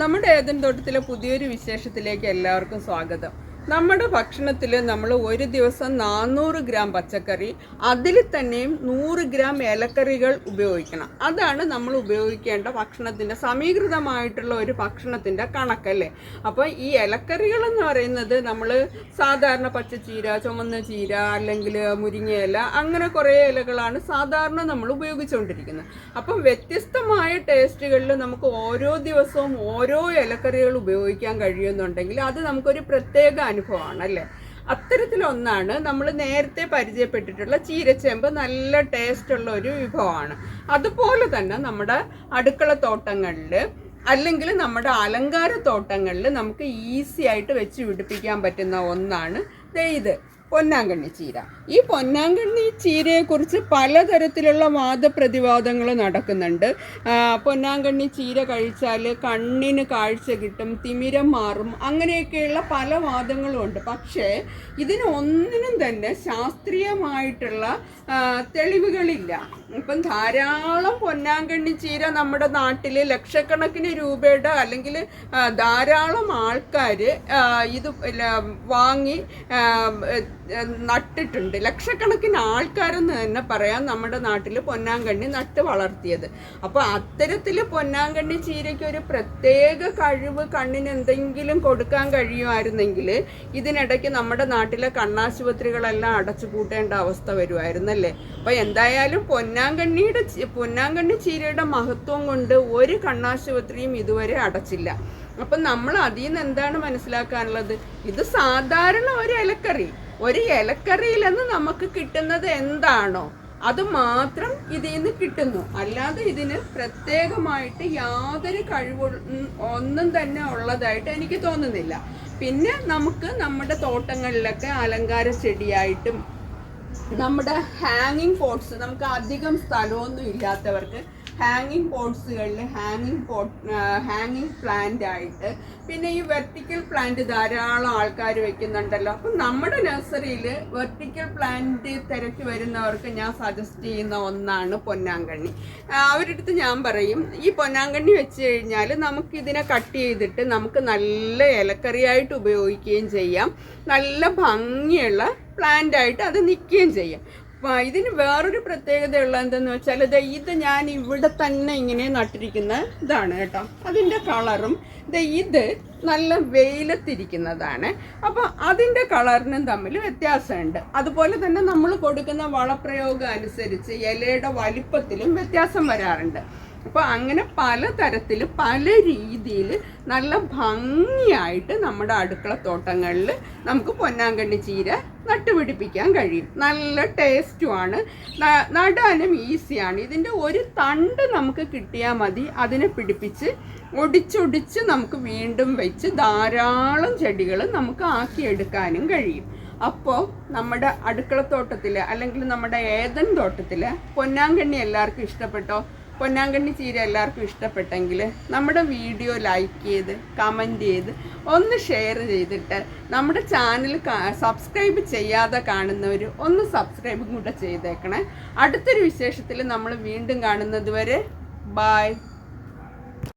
നമ്മുടെ ഏതൻ തോട്ടത്തിലെ പുതിയൊരു വിശേഷത്തിലേക്ക് എല്ലാവർക്കും സ്വാഗതം. നമ്മുടെ ഭക്ഷണത്തിൽ നമ്മൾ ഒരു ദിവസം നാനൂറ് ഗ്രാം പച്ചക്കറി അതിൽ തന്നെയും നൂറ് ഗ്രാം ഇലക്കറികൾ ഉപയോഗിക്കണം. അതാണ് നമ്മൾ ഉപയോഗിക്കേണ്ട ഭക്ഷണത്തിന്റെ സമീകൃതമായിട്ടുള്ള ഒരു ഭക്ഷണത്തിന്റെ കണക്കല്ലേ? അപ്പോൾ ഈ ഇലക്കറികൾ എന്ന് പറയുന്നത് നമ്മൾ സാധാരണ പച്ചച്ചീര ചുമന്ന ചീര അല്ലെങ്കിൽ മുരിങ്ങയില അങ്ങനെ കുറേ ഇലകളാണ് സാധാരണ നമ്മൾ ഉപയോഗിച്ചുകൊണ്ടിരിക്കുന്നത് അപ്പം വ്യത്യസ്തമായ ടേസ്റ്റുകളിൽ നമുക്ക് ഓരോ ദിവസവും ഓരോ ഇലക്കറികൾ ഉപയോഗിക്കാൻ കഴിയുന്നുണ്ടെങ്കിൽ അത് നമുക്കൊരു പ്രത്യേക അനുഭവമാണ് അല്ലേ അത്തരത്തിലൊന്നാണ് നമ്മൾ നേരത്തെ പരിചയപ്പെട്ടിട്ടുള്ള ചീരച്ചേമ്പ് നല്ല ടേസ്റ്റുള്ള ഒരു വിഭവമാണ്. അതുപോലെ തന്നെ നമ്മുടെ അടുക്കള തോട്ടങ്ങളിൽ അല്ലെങ്കിൽ നമ്മുടെ അലങ്കാര തോട്ടങ്ങളിൽ നമുക്ക് ഈസി ആയിട്ട് വെച്ച് പിടിപ്പിക്കാൻ പറ്റുന്ന ഒന്നാണ് ഇത്. പൊന്നാങ്കണ്ണി ചീര. ഈ പൊന്നാങ്കണ്ണി ചീരയെക്കുറിച്ച് പലതരത്തിലുള്ള വാദപ്രതിവാദങ്ങൾ നടക്കുന്നുണ്ട്. പൊന്നാങ്കണ്ണി ചീര കഴിച്ചാൽ കണ്ണിന് കാഴ്ച കിട്ടും തിമിരം മാറും അങ്ങനെയൊക്കെയുള്ള പല വാദങ്ങളും ഉണ്ട്. പക്ഷേ ഇതിന് ഒന്നിനും തന്നെ ശാസ്ത്രീയമായിട്ടുള്ള തെളിവുകളില്ല. ഇപ്പം ധാരാളം പൊന്നാങ്കണ്ണി ചീര നമ്മുടെ നാട്ടിൽ ലക്ഷക്കണക്കിന് രൂപയുടെ അല്ലെങ്കിൽ ധാരാളം ആൾക്കാർ ഇത് വാങ്ങി നട്ടിട്ടുണ്ട്. ലക്ഷക്കണക്കിന് ആൾക്കാരെന്ന് തന്നെ പറയാം നമ്മുടെ നാട്ടിൽ പൊന്നാങ്കണ്ണി നട്ട് വളർത്തിയത്. അപ്പോൾ അത്തരത്തിൽ പൊന്നാങ്കണ്ണി ചീരയ്ക്ക് ഒരു പ്രത്യേക കഴിവ് കണ്ണിന് എന്തെങ്കിലും കൊടുക്കാൻ കഴിയുമായിരുന്നെങ്കിൽ ഇതിനിടയ്ക്ക് നമ്മുടെ നാട്ടിലെ കണ്ണാശുപത്രികളെല്ലാം അടച്ചു കൂട്ടേണ്ട അവസ്ഥ വരുമായിരുന്നല്ലേ? അപ്പോൾ എന്തായാലും പൊന്നാങ്കണ്ണിയുടെ പൊന്നാങ്കണ്ണി ചീരയുടെ മഹത്വം കൊണ്ട് ഒരു കണ്ണാശുപത്രിയും ഇതുവരെ അടച്ചില്ല. അപ്പം നമ്മൾ അതിൽ നിന്ന് എന്താണ് മനസ്സിലാക്കാനുള്ളത്? ഇത് സാധാരണ ഒരു ഇലക്കറി. ഒരു ഇലക്കറിയിൽ നിന്ന് നമുക്ക് കിട്ടുന്നത് എന്താണോ അത് മാത്രം ഇതിൽ നിന്ന് കിട്ടുന്നു. അല്ലാതെ ഇതിന് പ്രത്യേകമായിട്ട് യാതൊരു കഴിവ് ഒന്നും തന്നെ ഉള്ളതായിട്ട് എനിക്ക് തോന്നുന്നില്ല. പിന്നെ നമുക്ക് നമ്മുടെ തോട്ടങ്ങളിലൊക്കെ അലങ്കാര ചെടിയായിട്ടും നമ്മുടെ ഹാങ്ങിങ് പോട്ട്സ് നമുക്ക് അധികം സ്ഥലമൊന്നും ഇല്ലാത്തവർക്ക് ഹാങ്ങിങ് പോട്ട്സുകളിൽ ഹാങ്ങിങ് പോട്ട് ഹാങ്ങിങ് പ്ലാന്റ് ആയിട്ട്. പിന്നെ ഈ വെർട്ടിക്കൽ പ്ലാന്റ് ധാരാളം ആൾക്കാർ വെക്കുന്നുണ്ടല്ലോ. അപ്പം നമ്മുടെ നഴ്സറിയിൽ വെർട്ടിക്കൽ പ്ലാന്റ് തിരക്കി വരുന്നവർക്ക് ഞാൻ സജസ്റ്റ് ചെയ്യുന്ന ഒന്നാണ് പൊന്നാങ്കണ്ണി. അവരുടെ അടുത്ത് ഞാൻ പറയും ഈ പൊന്നാങ്കണ്ണി വെച്ച് കഴിഞ്ഞാൽ നമുക്ക് ഇതിനെ കട്ട് ചെയ്തിട്ട് നമുക്ക് നല്ല ഇലക്കറിയായിട്ട് ഉപയോഗിക്കുകയും ചെയ്യാം. നല്ല ഭംഗിയുള്ള പ്ലാന്റ് ആയിട്ട് അത് നിൽക്കുകയും ചെയ്യും. ഇതിന് വേറൊരു പ്രത്യേകതയുള്ള എന്തെന്ന് വെച്ചാൽ ഇത് ഇത് ഞാൻ ഇവിടെ തന്നെ ഇങ്ങനെ നട്ടിരിക്കുന്ന ഇതാണ് കേട്ടോ. അതിന്റെ കളറും ഇത് ഇത് നല്ല വെയിലത്തിരിക്കുന്നതാണ്. അപ്പോൾ അതിന്റെ കളറിനും തമ്മിൽ വ്യത്യാസമുണ്ട്. അതുപോലെ തന്നെ നമ്മൾ കൊടുക്കുന്ന വളപ്രയോഗം അനുസരിച്ച് ഇലയുടെ വലിപ്പത്തിലും വ്യത്യാസം വരാറുണ്ട്. അപ്പോൾ അങ്ങനെ പല തരത്തിൽ പല രീതിയിൽ നല്ല ഭംഗിയായിട്ട് നമ്മുടെ അടുക്കള തോട്ടങ്ങളിൽ നമുക്ക് പൊന്നാങ്കണ്ണി ചീര നട്ടുപിടിപ്പിക്കാൻ കഴിയും. നല്ല ടേസ്റ്റുമാണ്. നടാനും ഈസിയാണ്. ഇതിന്റെ ഒരു തണ്ട് നമുക്ക് കിട്ടിയാൽ മതി. അതിനെ പിടിപ്പിച്ച് ഒടിച്ചൊടിച്ച് നമുക്ക് വീണ്ടും വെച്ച് ധാരാളം ചെടികൾ നമുക്ക് ആക്കിയെടുക്കാനും കഴിയും. അപ്പോൾ നമ്മുടെ അടുക്കളത്തോട്ടത്തിൽ അല്ലെങ്കിൽ നമ്മുടെ ഏതൻ തോട്ടത്തിൽ പൊന്നാങ്കണ്ണി എല്ലാവർക്കും ഇഷ്ടപ്പെട്ടോ? പൊന്നാങ്കണ്ണി ചീര എല്ലാവർക്കും ഇഷ്ടപ്പെട്ടെങ്കിൽ നമ്മുടെ വീഡിയോ ലൈക്ക് ചെയ്ത് കമന്റ് ചെയ്ത് ഒന്ന് ഷെയർ ചെയ്തിട്ട് നമ്മുടെ ചാനൽ സബ്സ്ക്രൈബ് ചെയ്യാതെ കാണുന്നവർ ഒന്ന് സബ്സ്ക്രൈബും കൂടെ ചെയ്തേക്കണേ. അടുത്തൊരു വിശേഷത്തിൽ നമ്മൾ വീണ്ടും കാണുന്നത് വരെ ബായ്